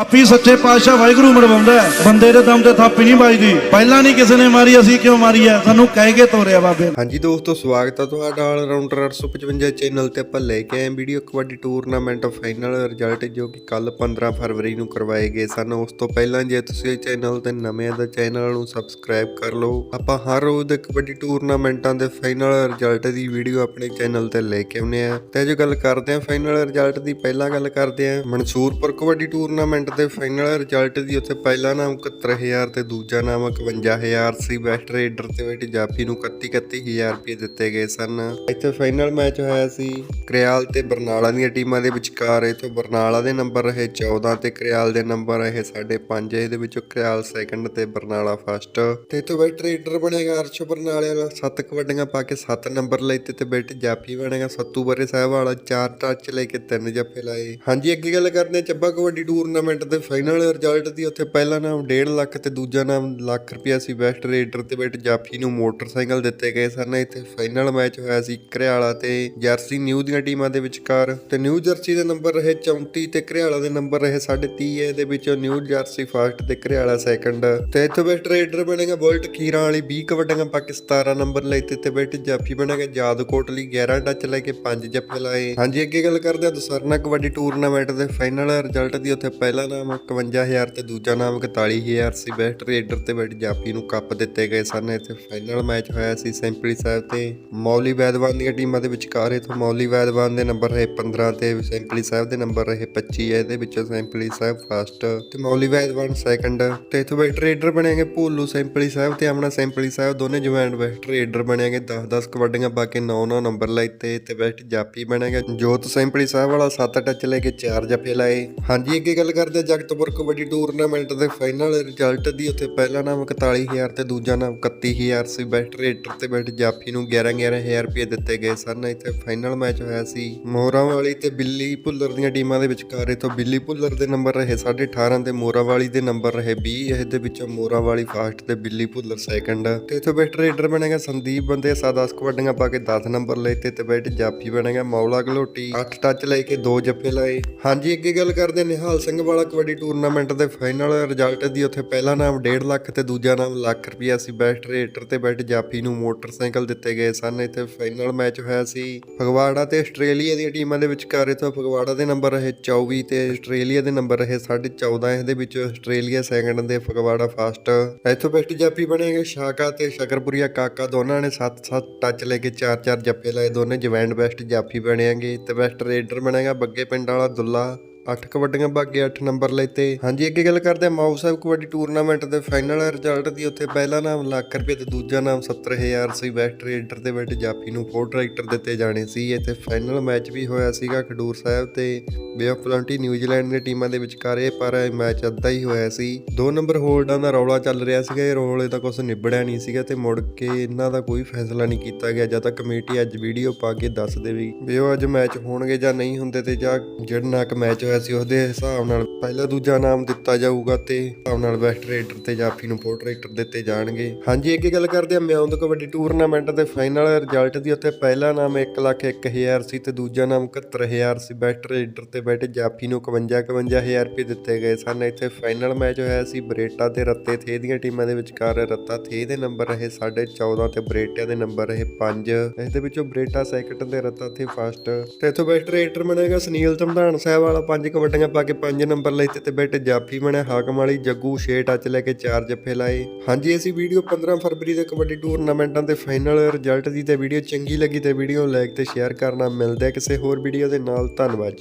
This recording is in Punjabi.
ਆਪੀ ਸੱਚੇ ਪਾਤਸ਼ਾਹ ਵਾਹਿਗੁਰੂ ਮਰਵਾਉਂਦਾ ਬੰਦੇ ਦੇ ਦਮ ਤੇ ਥਾਪੀ ਨਹੀਂ ਵੱਜਦੀ। ਪਹਿਲਾਂ ਨਹੀਂ ਕਿਸੇ ਨੇ ਮਾਰੀ, ਅਸੀਂ ਕਿਉਂ ਮਾਰੀ ਹੈ? ਸਾਨੂੰ ਕਹਿ ਕੇ ਤੋਰਿਆ ਬਾਬੇ ਹਾਂਜੀ ਦੋਸਤੋ, ਸਵਾਗਤ ਹੈ ਤੁਹਾਡਾ ਆਲ ਰਾਊਂਡਰ 855 ਚੈਨਲ ਤੇ ਆਪਾਂ ਲੈ ਕੇ ਆਏ video kabaddi tournament final result ਜੋ ਕਿ ਕੱਲ 15 ਫਰਵਰੀ ਨੂੰ ਕਰਵਾਏ ਗਏ ਸਨ। ਉਸ ਤੋਂ ਪਹਿਲਾਂ ਜੇ ਤੁਸੀਂ ਚੈਨਲ ਤੇ ਨਵੇਂ ਆ ਤਾਂ ਚੈਨਲ ਨੂੰ ਸਬਸਕ੍ਰਾਈਬ ਕਰ ਲਓ। ਆਪਾਂ ਹਰ ਰੋਜ਼ ਦੇ ਕਬੱਡੀ ਟੂਰਨਾਮੈਂਟਾਂ ਦੇ ਫਾਈਨਲ ਰਿਜ਼ਲਟ ਦੀ ਵੀਡੀਓ ਆਪਣੇ ਚੈਨਲ ਤੇ ਲੈ ਕੇ ਆਉਂਦੇ ਆ ਤੇ ਜੋ ਗੱਲ ਕਰਦੇ ਆ ਫਾਈਨਲ ਰਿਜ਼ਲਟ ਦੀ। ਪਹਿਲਾਂ ਗੱਲ ਕਰਦੇ ਆ ਮਨਸੂਰਪੁਰ ਕਬੱਡੀ ਟੂਰਨਾਮੈਂਟ ਦੇ ਫਾਈਨਲ ਰਿਜ਼ਲਟ ਦੀ ਉੱਥੇ ਪਹਿਲਾ ਨਾਮ 71000 ਤੇ ਦੂਜਾ ਨਾਮ 51000 ਸੀ। ਬੈਸਟ ਰੇਡਰ ਤੇ ਵਿੱਚ ਜਾਫੀ ਨੂੰ 31 31000 ਰੁਪਏ ਦਿੱਤੇ ਗਏ ਸਨ। ਇੱਥੇ ਫਾਈਨਲ ਮੈਚ ਹੋਇਆ ਸੀ। ਕਰਿਆਲ ਤੇ ਬਰਨਾਲਾ ਦੀਆਂ ਟੀਮਾਂ ਦੇ ਵਿਚਕਾਰ ਇਹ ਤੋਂ ਬਰਨਾਲਾ ਦੇ ਨੰਬਰ ਰਹੇ 14 ਤੇ ਕਰਿਆਲ ਦੇ ਨੰਬਰ ਰਹੇ 5.5 ਇਹਦੇ ਵਿੱਚੋਂ ਕਰਿਆਲ ਸੈਕੰਡ ਤੇ ਬਰਨਾਲਾ ਫਸਟ ਤੇ ਇਥੋਂ ਬੈਟ ਰੇਡਰ ਬਣੇਗਾ ਅਰਸ਼ ਬਰਨਾਲੇ ਵਾਲਾ। 7 ਕਬੱਡੀਆਂ ਪਾ ਕੇ 7 ਨੰਬਰ ਲੈਤੇ ਤੇ ਬੈਟ ਜਾਫੀ ਬਣੇਗਾ ਸੱਤੂ ਬਰੇ ਸਾਹਿਬ ਵਾਲਾ। 4 ਟੱਚ ਲੈ ਕੇ 3 ਜੱਫੇ ਲਾਏ। ਹਾਂਜੀ, ਅੱਗੇ ਗੱਲ ਕਰਦੇ ਹਾਂ ਚੱਬਾ ਕਬੱਡੀ ਟੂਰਨਾਮੈਂਟ ਦੇ ਫਾਈਨਲ ਰਿਜ਼ਲਟ ਦੀ ਉੱਥੇ ਪਹਿਲਾ ਨਾਮ 1.5 ਲੱਖ ਤੇ ਦੂਜਾ ਨਾਮ ਲੱਖ ਰੁਪਿਆ ਸੀ ਬੈਸਟ ਰੇਡਰ ਤੇ ਬੈਟ ਜਾਫੀ ਨੂੰ ਮੋਟਰਸਾਈਕਲ ਦਿੱਤੇ ਗਏ ਸਨ। ਇੱਥੇ ਫਾਈਨਲ ਮੈਚ ਹੋਇਆ ਸੀ ਘਰਿਆਲਾ ਤੇ ਜਰਸੀ। ਨਿਊ ਦੀਆਂ ਟੀਮਾਂ ਦੇ ਵਿਚਕਾਰ ਤੇ ਨਿਊ ਜਰਸੀ ਦੇ ਨੰਬਰ ਰਹੇ 34 ਤੇ ਘਰਿਆਲਾ ਦੇ ਨੰਬਰ ਰਹੇ 30 ਇਹਦੇ ਵਿੱਚੋਂ ਨਿਊ ਜਰਸੀ ਫਸਟ ਤੇ ਘਰਿਆਲਾ ਸੈਕੰਡ ਤੇ ਇੱਥੇ ਬੈਸਟ ਰੇਡਰ ਬਣੇਗਾ ਬੁਲਟ ਖੀਰਾਂ ਵਾਲੀ 20 ਕਬੱਡੀਆਂ ਪਾ ਕੇ 17 ਨੰਬਰ ਲਈ ਤੇ ਬੈਠ ਜਾਫੀ ਬਣੇਗਾ ਜਾਦਕੋਟ ਲਈ 11 ਟੱਚ ਲੈ ਕੇ 5 ਜੱਫੇ ਲਾਏ। ਹਾਂਜੀ, ਅੱਗੇ ਗੱਲ ਕਰਦੇ ਹਾਂ ਦਸਰਨਾ ਕਬੱਡੀ ਟੂਰਨਾਮੈਂਟ ਦੇ ਫਾਈਨਲ ਰਿਜ਼ਲਟ ਦੀ। ਉੱਥੇ ਪਹਿਲਾ ਨਾਮ 51000 ਤੇ ਦੂਜਾ ਨਾਮ 41000 ਸੀ। ਬੈਸਟ ਰੇਡਰ ਤੇ ਬੈਟ ਜਾਪੀ ਨੂੰ ਕੱਪ ਦਿੱਤੇ ਗਏ ਸਨ। ਇੱਥੇ ਫਾਈਨਲ ਮੈਚ ਹੋਇਆ ਸੀ ਸੈਂਪਲੀ ਸਾਹਿਬ ਤੇ ਮੌਲੀ ਵੈਦਵਾਨ ਦੀਆਂ ਟੀਮਾਂ ਦੇ ਵਿਚਕਾਰ। ਇਥੋਂ ਮੌਲੀ ਵੈਦਵਾਨ ਦੇ ਨੰਬਰ ਰਹੇ 15 ਤੇ ਸੈਂਪਲੀ ਸਾਹਿਬ ਦੇ ਨੰਬਰ ਰਹੇ 25 ਇਹਦੇ ਵਿੱਚੋਂ ਸੈਂਪਲੀ ਸਾਹਿਬ ਫਸਟ ਤੇ ਮੌਲੀ ਵੈਦਵਾਨ ਸੈਕੰਡ ਤੇ ਇਥੋਂ ਬੈਟ ਰੇਡਰ ਬਣੇਗੇ ਭੋਲੂ ਸੈਂਪਲੀ ਸਾਹਿਬ ਤੇ ਆਮਣਾ ਸੈਂਪਲੀ ਸਾਹਿਬ। ਦੋਨੇ ਜੁਆਇੰਟ ਬੈਸਟ ਰੇਡਰ ਬਣੇਗੇ 10-10 ਕਬੱਡੀਆਂ ਪਾ ਕੇ 9-9 ਨੰਬਰ ਲੈਤੇ ਤੇ ਬੈਸਟ ਜਾਪੀ ਬਣੇਗਾ ਜੋਤ ਸੈਂਪਲੀ ਸਾਹਿਬ ਵਾਲਾ 7 ਟੱਚ ਲੈ ਕੇ 4 ਜੱਫੇ ਲਾਏ। ਹਾਂਜੀ, ਅੱਗੇ ਗੱਲ ਕਰ ਕਰਦੇ ਹਾਂ ਜਗਤਪੁਰ ਕਬੱਡੀ ਟੂਰਨਾਮੈਂਟ ਦੇ ਫਾਈਨਲ ਰਿਜ਼ਲਟ ਦੀ ਉੱਥੇ ਪਹਿਲਾ ਨਾਮ 41000 ਤੇ ਦੂਜਾ ਨਾਮ 31000 ਸੀ। ਬੈਸਟ ਰੇਡਰ ਤੇ ਬੈਸਟ ਜਾਫੀ ਨੂੰ 11-11000 ਰੁਪਏ ਦਿੱਤੇ ਗਏ ਸਨ। ਇੱਥੇ ਫਾਈਨਲ ਮੈਚ ਹੋਇਆ ਸੀ। ਮੋਰਾਂ ਵਾਲੀ ਤੇ ਬਿੱਲੀ ਭੁੱਲਰ ਦੀਆਂ ਟੀਮਾਂ ਦੇ ਵਿਚਕਾਰ ਇਥੋਂ ਬਿੱਲੀ ਭੁੱਲਰ ਦੇ ਨੰਬਰ ਰਹੇ 18.5 ਤੇ ਮੋਰਾ ਵਾਲੀ ਦੇ ਨੰਬਰ ਰਹੇ 20 ਇਹਦੇ ਵਿੱਚੋਂ ਮੋਰਾ ਵਾਲੀ ਫਾਸਟ ਤੇ ਬਿੱਲੀ ਭੁੱਲਰ ਸੈਕੰਡ। ਤੇ ਇਥੋਂ ਬੈਸਟ ਰੇਡਰ ਬਣੇਗਾ ਸੰਦੀਪ ਬੰਦੇ 10 ਕਬੱਡੀਆਂ ਪਾ ਕੇ 10 ਨੰਬਰ ਲਏ ਤੇ ਬੈਟ ਜਾਫੀ ਬਣੇਗਾ ਮੌਲਾ ਗਲੋਟੀ 8 ਟੱਚ ਲੈ ਕੇ 2 ਜੱਫੇ ਲਾਏ। ਹਾਂਜੀ, ਅੱਗੇ ਗੱਲ ਕਰਦੇ ਨਿਹਾਲ ਸਿੰਘ ਵਾਲਾ ਕਬੱਡੀ ਟੂਰਨਾਮੈਂਟ ਦੇ ਫਾਈਨਲ ਰਿਜ਼ਲਟ ਦੀ ਉੱਥੇ ਪਹਿਲਾ ਨਾਮ 1.5 ਲੱਖ ਤੇ ਦੂਜਾ ਨਾਮ ਲੱਖ ਰੁਪਇਆ ਸੀ। ਬੈਸਟ ਰੇਟਰ ਤੇ ਬੈਟ ਜਾਫੀ ਨੂੰ ਮੋਟਰਸਾਈਕਲ ਦਿੱਤੇ ਗਏ ਸਨ। ਇੱਥੇ ਫਾਈਨਲ ਮੈਚ ਹੋਇਆ ਸੀ। ਫਗਵਾੜਾ ਤੇ ਆਸਟ੍ਰੇਲੀਆ ਦੀਆਂ ਟੀਮਾਂ ਦੇ ਵਿਚਕਾਰ ਇਥੋਂ ਫਗਵਾੜਾ ਦੇ ਨੰਬਰ ਰਹੇ 24 ਤੇ ਆਸਟ੍ਰੇਲੀਆ ਦੇ ਨੰਬਰ ਰਹੇ 14.5 ਇਹਦੇ ਵਿੱਚ ਆਸਟ੍ਰੇਲੀਆ ਸੈਕੰਡ ਤੇ ਫਗਵਾੜਾ ਫਸਟ। ਇੱਥੋਂ ਬੈਸਟ ਜਾਫੀ ਬਣੇਗੇ ਸ਼ਾਕਾ ਤੇ ਸ਼ਕਰਪੁਰੀਆ ਕਾਕਾ। ਦੋਨਾਂ ਨੇ 7-7 ਟੱਚ ਲੈ ਕੇ 4-4 ਜੱਫੇ ਲਾਏ। ਦੋਨੇ ਜਵੈਂਡ ਬੈਸਟ ਜਾਫੀ ਬਣੇਗੇ। ਤੇ ਬੈਸਟ ਰੇਡਰ ਬਣੇਗਾ ਬੱਗੇ ਪਿੰਡ ਵਾਲਾ ਦੁੱਲਾ। 8 ਕਬੱਡੀਆਂ ਬਾਗੇ 8 ਨੰਬਰ ਲੈਤੇ ਹਾਂਜੀ, ਅੱਗੇ ਗੱਲ ਕਰਦੇ ਹਾਂ ਮਾਊ ਸਾਹਿਬ ਕਬੱਡੀ ਟੂਰਨਾਮੈਂਟ ਦੇ ਫਾਈਨਲ ਰਿਜ਼ਲਟ ਦੀ। ਉੱਥੇ ਪਹਿਲਾ ਨਾਮ ਲੱਖ ਰੁਪਏ ਤੇ ਦੂਜਾ ਨਾਮ 70000 ਸੀ। ਬੈਸਟ ਰੇਡਰ ਤੇ ਬੈਟ ਜਾਫੀ ਨੂੰ ਫੋਰ ਟਰੈਕਟਰ ਦਿੱਤੇ ਜਾਣੇ ਸੀ। ਇੱਥੇ ਫਾਈਨਲ ਮੈਚ ਵੀ ਹੋਇਆ ਸੀਗਾ ਖਡੂਰ ਸਾਹਿਬ ਤੇ। ਬੇ ਆਫ ਪਲੰਟੀ ਨਿਊਜ਼ੀਲੈਂਡ ਦੇ ਟੀਮਾਂ ਦੇ ਵਿਚਕਾਰ ਇਹ ਪਰ ਇਹ ਮੈਚ ਅੱਧਾ ਹੀ ਹੋਇਆ ਸੀ। ਦੋ ਨੰਬਰ ਹੋਲਡਾਂ ਦਾ ਰੌਲਾ ਚੱਲ ਰਿਹਾ ਸੀਗਾ। ਇਹ ਰੌਲੇ ਦਾ ਕੁਝ ਨਿਬੜਿਆ ਨਹੀਂ ਸੀਗਾ ਤੇ ਮੁੜ ਕੇ ਇਹਨਾਂ ਦਾ ਕੋਈ ਫੈਸਲਾ ਨਹੀਂ ਕੀਤਾ ਗਿਆ। ਜਦ ਤੱਕ ਕਮੇਟੀ ਅੱਜ ਵੀਡੀਓ ਪਾ ਕੇ ਦੱਸ ਦੇਵੇਗੀ ਵੀ ਉਹ ਅੱਜ ਮੈਚ ਹੋਣਗੇ ਜਾਂ ਨਹੀਂ ਹੁੰਦੇ ਤੇ ਜਾਂ ਜਿਹੜਾ ਨਾਕ ਮੈਚ ਹੋਇਆ ਸੀ, ਉਹਦੇ ਹਿਸਾਬ ਨਾਲ ਪਹਿਲਾ ਦੂਜਾ ਨਾਮ ਦਿੱਤਾ ਜਾਊਗਾ ਤੇ ਹਿਸਾਬ ਨਾਲ ਬੈਸਟ ਰੇਡਰ ਤੇ ਜਾਫੀ ਨੂੰ ਫੋਰ ਟਰੈਕਟਰ ਦਿੱਤੇ ਜਾਣਗੇ। ਹਾਂਜੀ ਅੱਗੇ ਗੱਲ ਕਰਦੇ ਹਾਂ, ਮਿਆਉਂਦ ਕਬੱਡੀ ਟੂਰਨਾਮੈਂਟ ਦੇ ਫਾਈਨਲ ਰਿਜ਼ਲਟ ਦੀ ਉੱਥੇ ਪਹਿਲਾ ਨਾਮ 1 ਲੱਖ 1000 ਸੀ ਤੇ ਦੂਜਾ ਨਾਮ 71000 ਸੀ। ਬੈਸਟ ਰੇਡਰ ਤੇ ਬੈਟ ਜਾਫੀ ਨੂੰ 51 51000 ਰੁਪਏ ਦਿੱਤੇ ਗਏ ਸਨ। ਇੱਥੇ ਫਾਈਨਲ ਮੈਚ ਹੋਇਆ ਸੀ, ਬਰੇਟਾ ਤੇ ਰੱਤੇ ਥੇ ਦੀਆਂ ਟੀਮਾਂ ਦੇ ਵਿਚਕਾਰ। ਰੱਤਾ ਥੇ ਦੇ ਨੰਬਰ ਰਹੇ 14.5 ਤੇ ਬਰੇਟਾ ਦੇ ਨੰਬਰ ਰਹੇ 5 ਇਸ ਦੇ ਵਿੱਚੋਂ ਬਰੇਟਾ ਸੈਕਿੰਡ ਤੇ ਰੱਤਾ ਥੇ ਫਸਟ ਤੇ ਇੱਥੋਂ ਬੈਸਟ ਰੇਡਰ ਬਣੇਗਾ ਸੁਨੀਲ ਧਮਦਾਨ ਸਾਹਿਬ ਵਾਲਾ 5 ਕਬੱਡੀਆਂ ਪਾ ਕੇ ਪੰਜ ਨੰਬਰ ਲਈ ਤੇ ਬੈਟ ਜਾਫੀ ਬਣਿਆ, ਹਾਕਮ ਵਾਲੀ, ਜੱਗੂ 6 ਟੱਚ ਲੈ ਕੇ ਚਾਰ ਜੱਫੇ ਲਾਏ। ਹਾਂਜੀ, ਅਸੀਂ ਵੀਡੀਓ 15 ਫਰਵਰੀ ਦੇ ਕਬੱਡੀ ਟੂਰਨਾਮੈਂਟਾਂ ਦੇ ਫਾਈਨਲ ਰਿਜ਼ਲਟ ਦੀ ਤੇ ਵੀਡੀਓ ਚੰਗੀ ਲੱਗੀ ਤੇ ਵੀਡੀਓ ਲਾਈਕ ਤੇ ਸ਼ੇਅਰ ਕਰਨਾ। ਮਿਲਦੇ ਕਿਸੇ ਹੋਰ ਵੀਡੀਓ ਦੇ ਨਾਲ। ਧੰਨਵਾਦ ਜੀ।